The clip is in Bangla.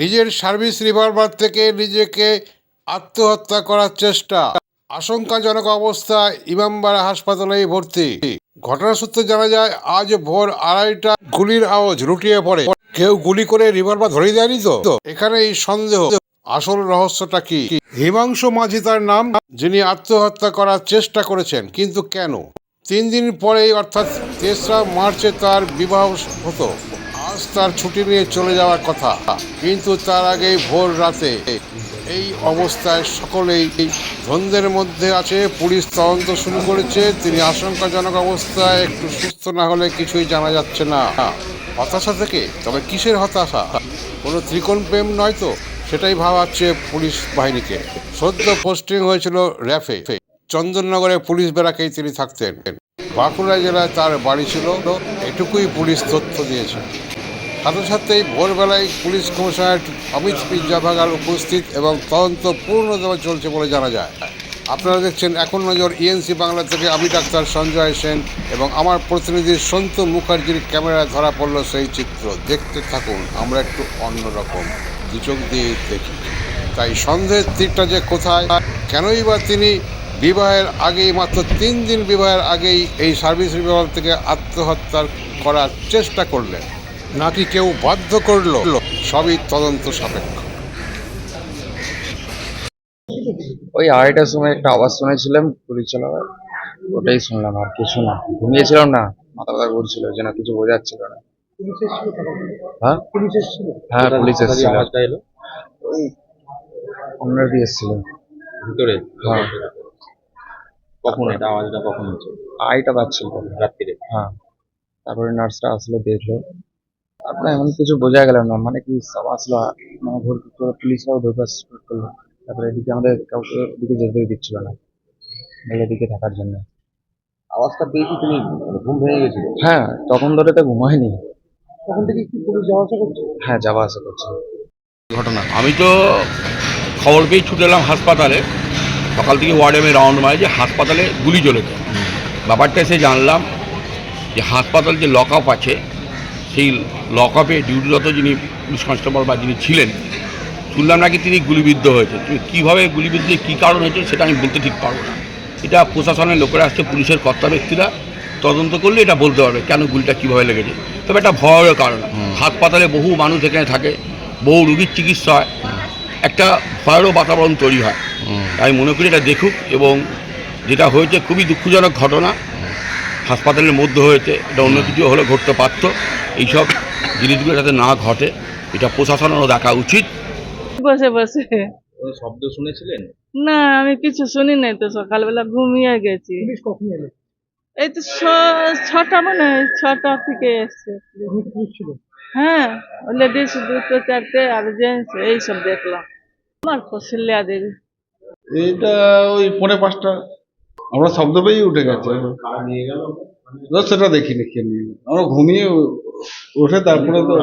নিজের সার্ভিস রিভলভার থেকে নিজেকে আত্মহত্যা করার চেষ্টা। আশঙ্কাজনক অবস্থায় ইমামবাড়া হাসপাতালেই ভর্তি। ঘটনা সূত্রে জানা যায়, আজ ভোর আড়াইটা গুলির আওয়াজ লুটিয়ে পড়ে। কেউ গুলি করে রিভলভার ধরিয়ে দেয়নি তো? এখানে এই সন্দেহ। আসল রহস্যটা কি? হিমাংশু মাঝি তার নাম, যিনি আত্মহত্যা করার চেষ্টা করেছেন, কিন্তু কেন? তিন দিন পরেই, অর্থাৎ তেসরা মার্চে তার বিবাহ হতো। তার ছুটি নিয়ে চলে যাওয়ার কথা। কিন্তু তার আগেই ভোর রাতে এই অবস্থায় সকলেই ধন্দের মধ্যে আছে। পুলিশ তদন্ত শুরু করেছে। তিনি আশঙ্কাজনক অবস্থায় একটু সুস্থ না হলে কিছুই জানা যাচ্ছে না। হতাশা থেকে? তবে কিসের হতাশা? কোনো ত্রিকোণ প্রেম নয় তো? সেটাই ভাবাচ্ছে পুলিশ বাহিনীকে। সদ্য পোস্টিং হয়েছিল র্যাফে। চন্দননগরে পুলিশ বেড়াকেই তিনি থাকতেন। বাঁকুড়া জেলায় তার বাড়ি ছিল। এটুকুই পুলিশ তথ্য দিয়েছে। সাথে সাথেই ভোরবেলায় পুলিশ কমিশনার অমিত পিজ্জাভাগার উপস্থিত এবং তদন্ত পূর্ণভাবে চলছে বলে জানা যায়। আপনারা দেখছেন এখন নজর ইএনসি বাংলা থেকে আমি ডাক্তার সঞ্জয় সেন এবং আমার প্রতিনিধি সন্তু মুখার্জির ক্যামেরায় ধরা পড়ল সেই চিত্র। দেখতে থাকুন, আমরা একটু অন্যরকম দু চোখ দিয়ে দেখি। তাই সন্দেহের তীরটা যে কোথায়, কেনই বা তিনি বিবাহের আগেই, মাত্র তিন দিন বিবাহের আগেই এই সার্ভিস বিভাগ থেকে আত্মহত্যার করার চেষ্টা করলেন। নাকি কেউ বাধ্য করল? সবই তদন্ত সাপেক্ষ। ওই আড়াইটার সময় একটা আওয়াজ শুনেছিলাম গুলি চালাবার ওটাই শুনলাম আর কিছু না। ঘুমিয়েছিলাম না মাথা ব্যথা করছিল যেন কিছু বোঝাচ্ছিল না। হ্যাঁ? হ্যাঁ পুলিশ এসেছিল। ওই অন্যরা দিয়ে এসেছিল। ভিতরে? হ্যাঁ। কখন এটা আওয়াজটা কখন হচ্ছে? আড়াইটা বাজছিল রাত্রিরে? হ্যাঁ। তারপরে নার্সরা আসলো দেখল। তারপরে এমন কিছু বোঝা গেল না। মানে কি সব আসলো মানে ভোর করে পুলিশরাও ঢোকা স্টার্ট করল। তারপরে এদিকে আমাদের কাউকে এদিকে যেতে দিচ্ছিল না বলে এদিকে থাকার জন্য। আওয়াজটা পেয়েছি তুমি মানে ঘুম ভেঙে গেছিল? হ্যাঁ তখন ধরে তো ঘুমায়নি। তখন থেকে কি পুলিশ যাওয়া আসা করছে? হ্যাঁ যাওয়া আসা করছে। ঘটনা আমি তো খবর পেয়ে ছুটে এলাম হাসপাতালে। সকাল থেকে ওয়ার্ডে আমি রাউন্ড মারি যে হাসপাতালে গুলি চলেছে। ব্যাপারটা এসে জানলাম যে হাসপাতাল যে লক আপ আছে সেই লক আপে ডিউটিরত যিনি পুলিশ কনস্টেবল বা যিনি ছিলেন শুনলাম নাকি তিনি গুলিবিদ্ধ হয়েছে কিন্তু কীভাবে গুলিবিদ্ধ কী কারণ হয়েছে সেটা আমি বলতে ঠিক পারব না। এটা প্রশাসনের লোকেরা আসছে পুলিশের কর্তা ব্যক্তিরা তদন্ত করলে এটা বলতে পারবে কেন গুলিটা কীভাবে লেগেছে। তবে এটা ভয়ের কারণ। হাসপাতালে বহু মানুষ এখানে থাকে বহু রুগীর চিকিৎসা হয় একটা ভয়েরও বাতাবরণ তৈরি হয়। আমি মনে করি এটা দেখুক এবং যেটা হয়েছে খুবই দুঃখজনক ঘটনা। হাসপাতালের মধ্যে হয়েছে এটা অন্য কিছু হলে ঘটতে পারত। এইসব জিনিসগুলো যাতে না ঘটে এটা প্রশাসনেরও দেখা উচিত। বসে বসে। শব্দ শুনেছিলেন? না আমি কিছু শুনি নাই তো সকালবেলা ঘুমিয়ে গেছি। পুলিশ কখন এলো? এই তো ছটা মনে হয় ছটা থেকে এসছে। হ্যাঁ লেডিস দুটো চারটে আর জেন্টস এইসব দেখলাম। আমার কৌশল্যা দেবী এইটা ওই পৌনে পাঁচটা। আমরা শব্দ পেয়েই উঠে গেছে। নিয়ে সেটা দেখিনি কে নিয়ে আমরা ঘুমিয়ে উঠে তারপরে তো